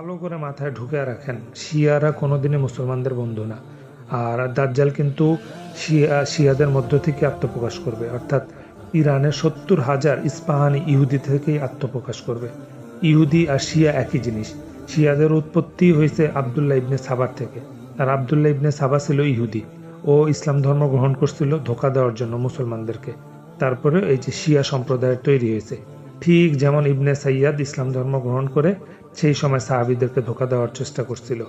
ভালো করে মাথায় ঢুকে রাখেন। শিয়ারা কোনোদিনই মুসলমানদের বন্ধু না। আর দাজ্জাল কিন্তু শিয়া, শিয়াদের মধ্য থেকে আত্মপ্রকাশ করবে। অর্থাৎ ইরানের সত্তর হাজার ইস্পাহানি ইহুদি থেকেই আত্মপ্রকাশ করবে। ইহুদি আর শিয়া একই জিনিস। শিয়াদের উৎপত্তি হয়েছে আবদুল্লাহ ইবনে সাবার থেকে। আর আবদুল্লাহ ইবনে সাবা ছিল ইহুদি। ও ইসলাম ধর্ম গ্রহণ করছিল ধোকা দেওয়ার জন্য মুসলমানদেরকে। তারপরে এই যে শিয়া সম্প্রদায়ের তৈরি হয়েছে। ঠিক যেমন ইবনে সাইয়াদ ইসলাম ধর্ম গ্রহণ করে সেই সময় সাহাবিদেরকে ধোকা দেওয়ার চেষ্টা করছিল।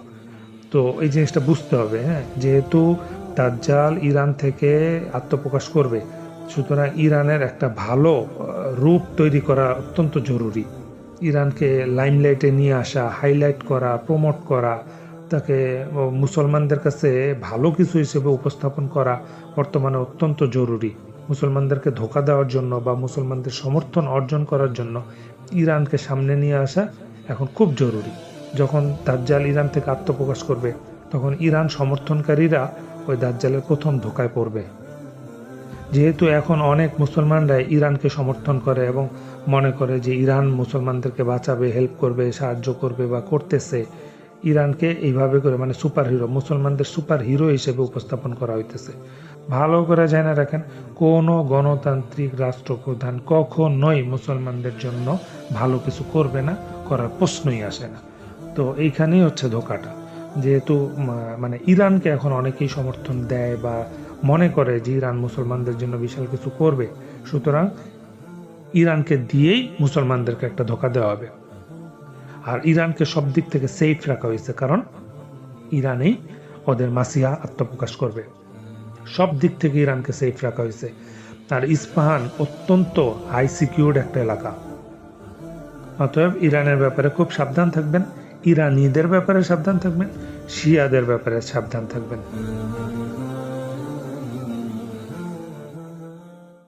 তো এই জিনিসটা বুঝতে হবে হ্যাঁ? যেহেতু দাজ্জাল ইরান থেকে আত্মপ্রকাশ করবে, সুতরাং ইরানের একটা ভালো রূপ তৈরি করা অত্যন্ত জরুরি। ইরানকে লাইমলাইটে নিয়ে আসা, হাইলাইট করা, প্রমোট করা, তাকে মুসলমানদের কাছে ভালো কিছু হিসেবে উপস্থাপন করা বর্তমানে অত্যন্ত জরুরি। মুসলমানদেরকে ধোকা দেওয়ার জন্য বা মুসলমানদের সমর্থন অর্জন করার জন্য ইরানকে সামনে নিয়ে আসা এখন খুব জরুরি। যখন দাজ্জাল ইরান থেকে আত্মপ্রকাশ করবে, তখন ইরান সমর্থনকারীরা ওই দাজ্জালের প্রথম ধোকায় পড়বে। যেহেতু এখন অনেক মুসলমানরা ইরানকে সমর্থন করে এবং মনে করে যে ইরান মুসলমানদেরকে বাঁচাবে হেল্প করবে, সাহায্য করবে বা করতেছে ইরানকে এইভাবে করে মানে সুপার হিরো মুসলমানদের সুপার হিরো হিসেবে উপস্থাপন করা হইতেছে। ভালো করে জানা রাখেন, কোনো গণতান্ত্রিক রাষ্ট্রপ্রধান কখনোই মুসলমানদের জন্য ভালো কিছু করবে না, করার প্রশ্নই আসে না। তো এইখানেই হচ্ছে ধোকাটা। যেহেতু মানে ইরানকে এখন অনেকেই সমর্থন দেয় বা মনে করে যে ইরান মুসলমানদের জন্য বিশাল কিছু করবে, সুতরাং ইরানকে দিয়েই মুসলমানদেরকে একটা ধোকা দেওয়া হবে। আর ইরানকে সব দিক থেকে সেফ রাখা হয়েছে, কারণ ইরানেই ওদের মাসিয়া আত্মপ্রকাশ করবে। সব দিক থেকে ইরানকে সেফ রাখা হয়েছে। আর ইস্পাহান অত্যন্ত হাই সিকিউর্ড একটা এলাকা। অতএব ইরানের ব্যাপারে খুব সাবধান থাকবেন, ইরানিদের ব্যাপারে সাবধান থাকবেন, শিয়াদের ব্যাপারে সাবধান থাকবেন।